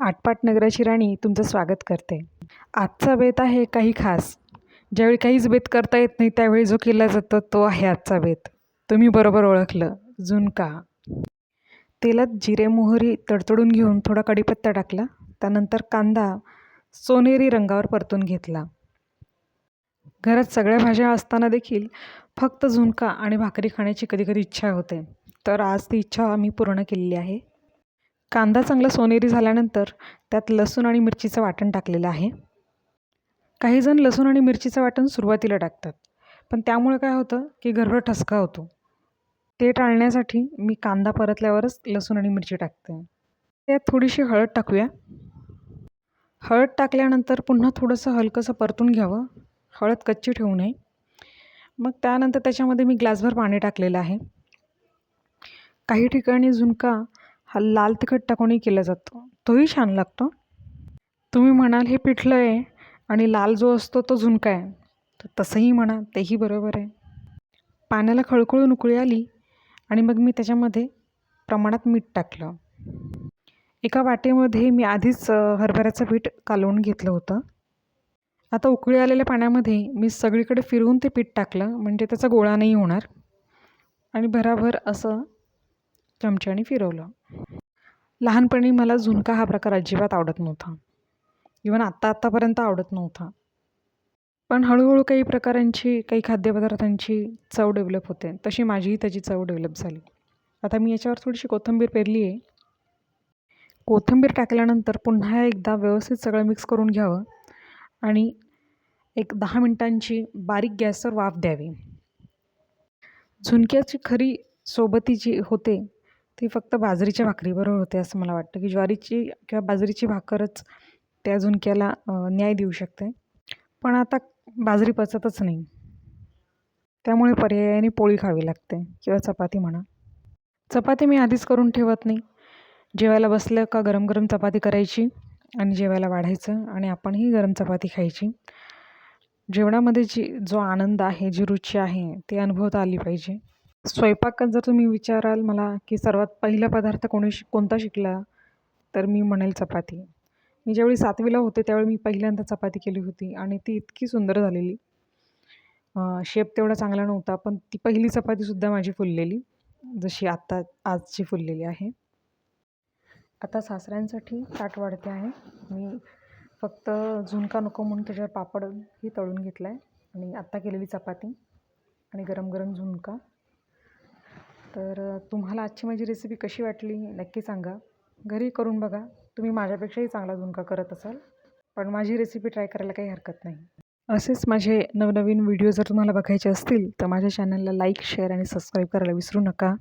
आटपाट नगराची राणी तुमचं स्वागत करते. आजचा बेत आहे काही खास. ज्यावेळी काहीच बेत करता येत नाही त्यावेळी जो केला जातो तो आहे आजचा बेत. तुम्ही बरोबर ओळखलं. झुणका तेलात जिरे मोहरी तडतडून घेऊन थोडा कढीपत्ता टाकला. त्यानंतर कांदा सोनेरी रंगावर परतून घेतला. घरात सगळ्या भाज्या असताना देखील फक्त झुणका आणि भाकरी खाण्याची कधी कधी इच्छा होते. तर आज ती इच्छा आम्ही पूर्ण केलेली आहे. कांदा चांगला सोनेरी झाल्यानंतर त्यात लसूण आणि मिरचीचं वाटण टाकलेलं आहे. काहीजण लसूण आणि मिरचीचं वाटण सुरुवातीला टाकतात पण त्यामुळे काय होतं की घरभर ठसका होतो. ते टाळण्यासाठी मी कांदा परतल्यावरच लसूण आणि मिरची टाकते. त्यात थोडीशी हळद टाकूया. हळद टाकल्यानंतर पुन्हा थोडंसं हलकंसं परतून घ्यावं. हळद कच्ची ठेवू नये. मग त्यानंतर त्याच्यामध्ये मी ग्लासभर पाणी टाकलेलं आहे. काही ठिकाणी झुणका हा लाल तिखट टाकूनही केला जातो? तोही छान लागतो. तुम्ही म्हणाल हे पिठलं आहे आणि लाल जो असतो तो झुणका आहे. तर तसंही म्हणा तेही बरोबर आहे. पाण्याला खळखळून उकळी आली आणि मग मी त्याच्यामध्ये प्रमाणात मीठ टाकलं. एका वाटेमध्ये मी आधीच हरभऱ्याचं पीठ कालवून घेतलं होतं. आता उकळी आलेल्या पाण्यामध्ये मी सगळीकडे फिरवून ते पीठ टाकलं म्हणजे त्याचा गोळा नाही होणार. आणि भराभर असं चमच्याने फिरवलं. लहानपणी मला झुणका हा प्रकार अजिबात आवडत नव्हता. इवन आत्ता आत्तापर्यंत आवडत नव्हता. पण हळूहळू काही प्रकारांची काही खाद्यपदार्थांची चव डेव्हलप होते. तशी माझीही त्याची चव डेव्हलप झाली. आता मी याच्यावर थोडीशी कोथिंबीर पेरली आहे कोथिंबीर टाकल्यानंतर पुन्हा एकदा व्यवस्थित सगळं मिक्स करून घ्यावं आणि एक दहा मिनटांची बारीक गॅसवर वाफ द्यावी. झुणक्याची खरी सोबती जी होते ती फक्त बाजरीच्या भाकरीबरोबर होते असं मला वाटतं. की ज्वारीची किंवा बाजरीची भाकरच त्या झुणक्याला न्याय देऊ शकते. पण आता बाजरी पचतच नाही. त्यामुळे पर्यायाने पोळी खावी लागते किंवा चपाती म्हणा. चपाती मी आधीच करून ठेवत नाही. जेवायला बसलं का गरम गरम चपाती करायची आणि जेवायला वाढायचं आणि आपणही गरम चपाती खायची. जेवणामध्ये जी जो आनंद आहे जी रुची आहे ती अनुभवता आली पाहिजे. स्वयंपाकात जर तुम्ही विचाराल मला की सर्वात पहिला पदार्थ कोणी शिक कोणता शिकला तर मी म्हणेल चपाती. मी ज्यावेळी सातवीला होते त्यावेळी मी पहिल्यांदा चपाती केली होती आणि ती इतकी सुंदर झालेली. शेप तेवढा चांगला नव्हता पण ती पहिली चपातीसुद्धा माझी फुललेली जशी आत्ता आजची फुललेली आहे. आता सासऱ्यांसाठी ताट वाढते आहे. मी फक्त झुणका नको म्हणून त्याच्यावर पापडही तळून घेतला आहे आणि आत्ता केलेली चपाती आणि गरम गरम झुणका. तर तुम्हाला आजची माझी रेसिपी कशी वाटली नक्की सांगा. घरी करून बघा. तुम्ही माझ्यापेक्षाही चांगला झुणका करत असाल. पण माझी रेसिपी ट्राय करायला काही हरकत नाही. असेच माझे नवनवीन व्हिडिओ जर तुम्हाला बघायचे असतील तर माझ्या चॅनलला लाईक शेअर आणि सबस्क्राईब करायला विसरू नका.